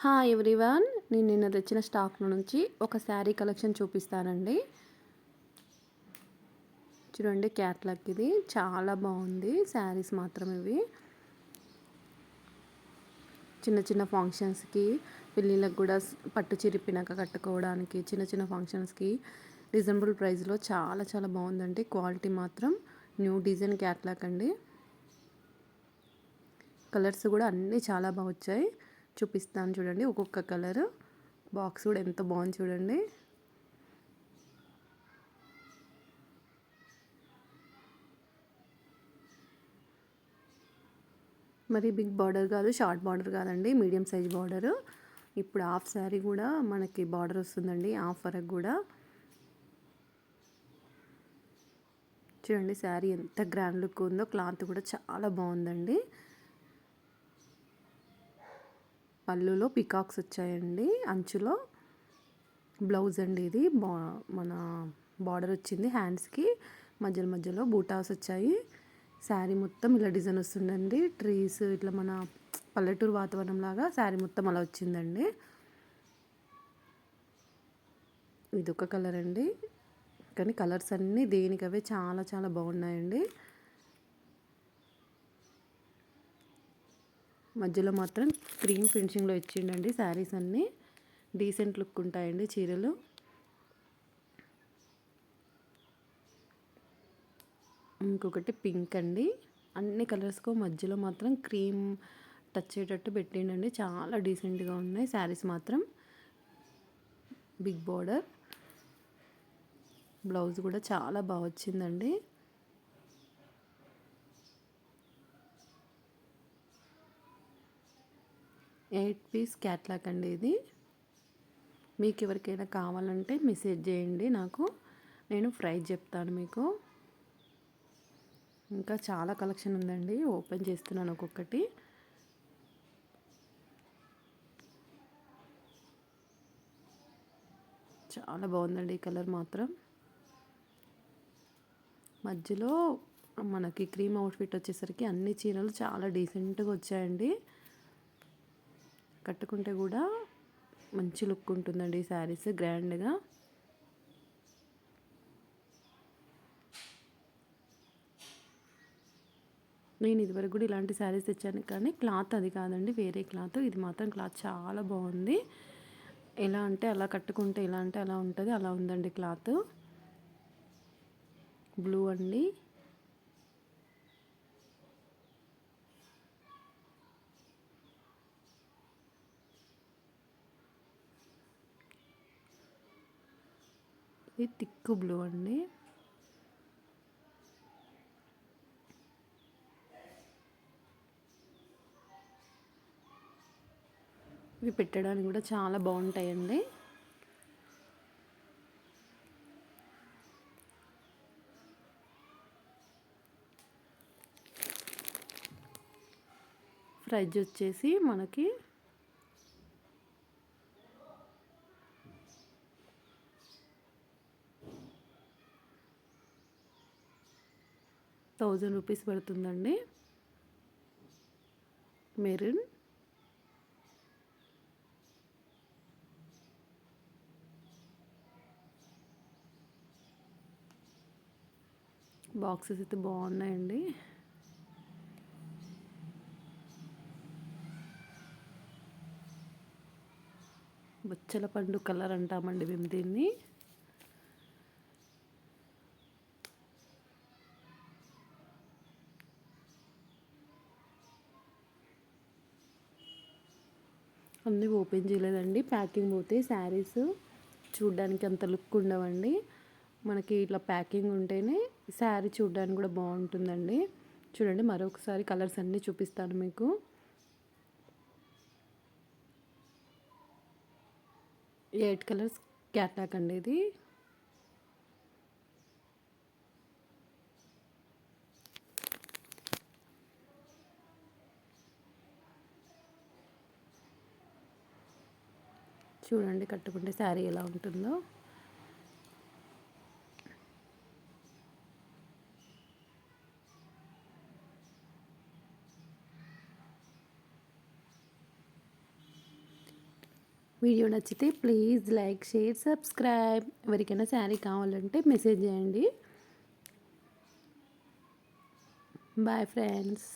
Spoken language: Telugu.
హాయ్ ఎవ్రీవన్ నేను నిన్న తెచ్చిన స్టాక్ నుంచి ఒక శారీ కలెక్షన్ చూపిస్తానండి. చూడండి క్యాట్లాగ్ ఇది. చాలా బాగుంది. శారీస్ మాత్రం ఇవి. చిన్న చిన్న ఫంక్షన్స్కి పెళ్ళిళ్ళకి కూడా పట్టు చిరిపినాక కట్టుకోవడానికి చిన్న చిన్న ఫంక్షన్స్కి రీజనబుల్ ప్రైస్లో చాలా చాలా బాగుందండి. క్వాలిటీ మాత్రం న్యూ డిజైన్ క్యాట్లాగ్ అండి. కలర్స్ కూడా అన్నీ చాలా బాగా వచ్చాయి. చూపిస్తాను చూడండి. ఒక్కొక్క కలర్. బాక్స్ కూడా ఎంత బాగుంది చూడండి. మరి బిగ్ బార్డర్ కాదు షార్ట్ బార్డర్ కాదండి. Medium size border. ఇప్పుడు హాఫ్ శారీ కూడా మనకి బార్డర్ వస్తుందండి. హాఫ్ వరకు కూడా. చూడండి శారీ ఎంత గ్రాండ్ లుక్ ఉందో క్లాత్ కూడా చాలా బాగుందండి. పళ్ళులో పికాక్స్ వచ్చాయండి. అంచులో బ్లౌజ్ అండి ఇది. బా మన బార్డర్ వచ్చింది హ్యాండ్స్కి. మధ్యలో మధ్యలో బూటాస్ వచ్చాయి. శారీ మొత్తం ఇలా డిజైన్ వస్తుందండి. ట్రీస్ ఇట్లా మన పల్లెటూరు వాతావరణం లాగా శారీ మొత్తం అలా వచ్చిందండి. ఇది ఒక కలర్ అండి. కానీ కలర్స్ అన్నీ దేనికవే చాలా చాలా బాగున్నాయండి. మధ్యలో మాత్రం క్రీమ్ ఫినిషింగ్లో ఇచ్చిండండి శారీస్ అన్నీ. డీసెంట్ లుక్ ఉంటాయండి చీరలు. ఇంకొకటి పింక్ అండి. అన్ని కలర్స్కు మధ్యలో మాత్రం క్రీమ్ టచ్ అయ్యేటట్టు పెట్టిండండి. చాలా డీసెంట్గా ఉన్నాయి శారీస్ మాత్రం. బిగ్ బార్డర్ బ్లౌజ్ కూడా చాలా బాగా వచ్చిందండి. ఎయిట్ పీస్ క్యాట్లాక్ అండి ఇది. మీకు ఎవరికైనా కావాలంటే మెసేజ్ చేయండి నాకు. నేను ప్రైజ్ చెప్తాను మీకు. ఇంకా చాలా కలెక్షన్ ఉందండి. ఓపెన్ చేస్తున్నాను ఒక్కొక్కటి. చాలా బాగుందండి ఈ కలర్ మాత్రం. మధ్యలో మనకి క్రీమ్ అవుట్ఫిట్ వచ్చేసరికి అన్ని చీరలు చాలా డీసెంట్గా వచ్చాయండి. కట్టుకుంటే కూడా మంచి లుక్ ఉంటుందండి ఈ శారీస్ గ్రాండ్గా. నేను ఇదివరకు కూడా ఇలాంటి శారీస్ తెచ్చాను కానీ క్లాత్ అది కాదండి వేరే క్లాత్. ఇది మాత్రం క్లాత్ చాలా బాగుంది. ఎలా అంటే అలా కట్టుకుంటే ఎలా అంటే అలా ఉంటుంది అలా ఉందండి క్లాత్. బ్లూ అండి. ఇది థిక్ బ్లూ అండి. ఇవి పెట్టడానికి కూడా చాలా బాగుంటాయండి. ప్రైజ్ వచ్చేసి మనకి థౌజండ్ రూపీస్ పడుతుందండి. మెరూన్. బాక్సెస్ అయితే బాగున్నాయండి. బొచ్చల పండు కలర్ అంటామండి మేము దీన్ని. అన్నీ ఓపెన్ చేయలేదండి. ప్యాకింగ్ పోతే శారీస్ చూడ్డానికి అంత లుక్ ఉండవండి. మనకి ఇట్లా ప్యాకింగ్ ఉంటేనే శారీ చూడడానికి కూడా బాగుంటుందండి. చూడండి మరొకసారి కలర్స్ అన్నీ చూపిస్తాను మీకు. ఎయిట్ కలర్స్ క్యాట్లాక్ అండి ఇది. చూడండి కట్టుకుంటే శారీ ఎలా ఉంటుందో. వీడియో నచ్చితే ప్లీజ్ లైక్ షేర్ సబ్స్క్రైబ్. ఎవరికైనా శారీ కావాలంటే మెసేజ్ చేయండి. Bye friends.